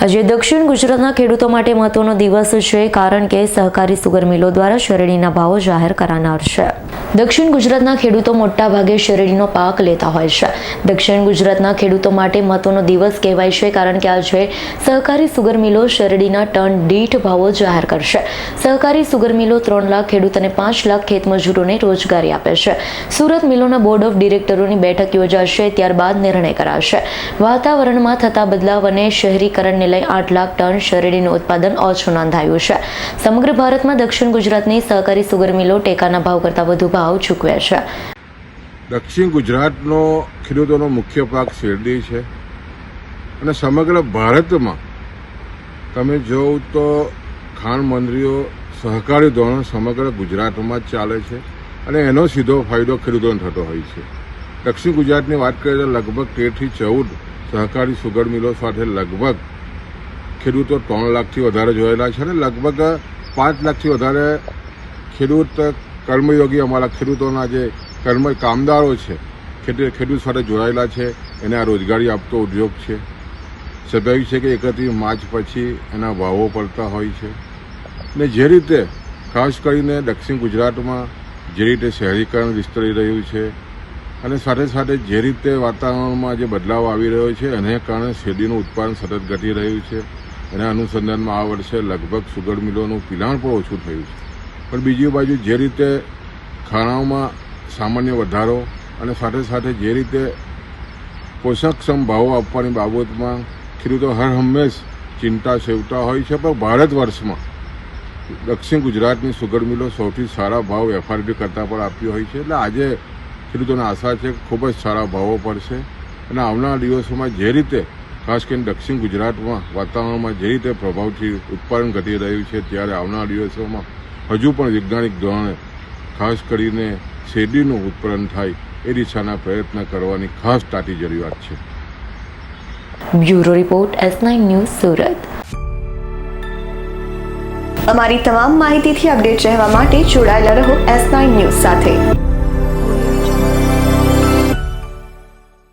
આજે દક્ષિણ ગુજરાતના ખેડૂતો માટે મહત્વનો દિવસ છે, કારણ કે સહકારી સુગર મિલો દ્વારા શેરડીના ભાવો જાહેર કરાનાર છે. દક્ષિણ ગુજરાતના ખેડૂતો મોટા ભાગે શેરડીનો પાક લેતા હોય છે. દક્ષિણ ગુજરાતના ખેડૂતો માટે મહત્વનો દિવસ કહેવાય છે કારણ કે આજે સહકારી સુગર મિલો શેરડીના ટન દીઠ ભાવો જાહેર કરશે. સહકારી સુગર મિલો ત્રણ લાખ ખેડૂત અને પાંચ લાખ ખેતમજૂરોને રોજગારી આપે છે. સુરત મિલોના બોર્ડ ઓફ ડિરેક્ટરોની બેઠક યોજાશે ત્યારબાદ નિર્ણય કરાશે. વાતાવરણમાં થતા બદલાવ અને શહેરીકરણને લઈ આઠ લાખ ટન શેરડીનું ઉત્પાદન ઓછું નોંધાયું છે. સમગ્ર ભારતમાં દક્ષિણ ગુજરાતની સહકારી સુગર મિલો ટેકાના ભાવ કરતાં વધુ ભાવ ચૂકવ્યા છે. દક્ષિણ ગુજરાતનો ખેડૂતોનો મુખ્ય પાક શેરડી છે. અને સમગ્ર ભારતમાં તમે જોવ તો ખાણ મંત્રીઓ સહકારી ધોરણ સમગ્ર ગુજરાતમાં જ ચાલે છે. અને એનો સીધો ફાયદો ખેડૂતોને થતો હોય છે. દક્ષિણ ગુજરાતની વાત કરીએ તો લગભગ તેરથી ચૌદ સહકારી સુગર મિલો સાથે લગભગ ખેડૂતો ત્રણ લાખથી વધારે જોયેલા છે અને લગભગ પાંચ લાખથી વધારે ખેડૂત કર્મયોગી અમારા ખેડૂતોના જે કર્મ કામદારો છે ખેડૂત સાથે જોડાયેલા છે, એને આ રોજગારી આપતો ઉદ્યોગ છે. સ્વાભાવિક છે કે એકત્રીસ માર્ચ પછી એના ભાવો પડતા હોય છે. ને જે રીતે ખાસ કરીને દક્ષિણ ગુજરાતમાં જે રીતે શહેરીકરણ વિસ્તરી રહ્યું છે અને સાથે સાથે જે રીતે વાતાવરણમાં જે બદલાવ આવી રહ્યો છે, એને કારણે શેરડીનું ઉત્પાદન સતત ઘટી રહ્યું છે. એના અનુસંધાનમાં આ વર્ષે લગભગ સુગર મિલોનું પિલાણ પણ ઓછું થયું છે. પણ બીજી બાજુ જે રીતે ખાણાઓમાં સામાન્ય વધારો અને સાથે સાથે જે રીતે પોષકક્ષમ ભાવો આપવાની બાબતમાં ખેડૂતો હર હંમેશ ચિંતા સેવતા હોય છે, પણ ભારત વર્ષમાં દક્ષિણ ગુજરાતની સુગર મિલો સૌથી સારા ભાવ એફઆરપી કરતાં પણ આપ્યો હોય છે. એટલે આજે ખેડૂતોને આશા છે ખૂબ જ સારા ભાવો પડશે. અને આવનારા દિવસોમાં જે રીતે ખાસ કરીને દક્ષિણ ગુજરાતમાં વાતાવરણમાં જે રીતે પ્રભાવથી ઉત્પાદન ઘટી રહ્યું છે, ત્યારે આવનારા દિવસોમાં હજુ પણ વૈજ્ઞાનિક ધોરણે ખાસ કરીને શેરડીનું ઉત્પાદન થાય એ દિશાના પ્રયત્ન કરવાની ખાસ તાતી જરૂરિયાત છે. Bureau report S nine news Surat. અમારી તમામ માહિતીથી અપડેટ રહેવા માટે જોડાયેલા રહો એસ નાઇન ન્યૂઝ સાથે.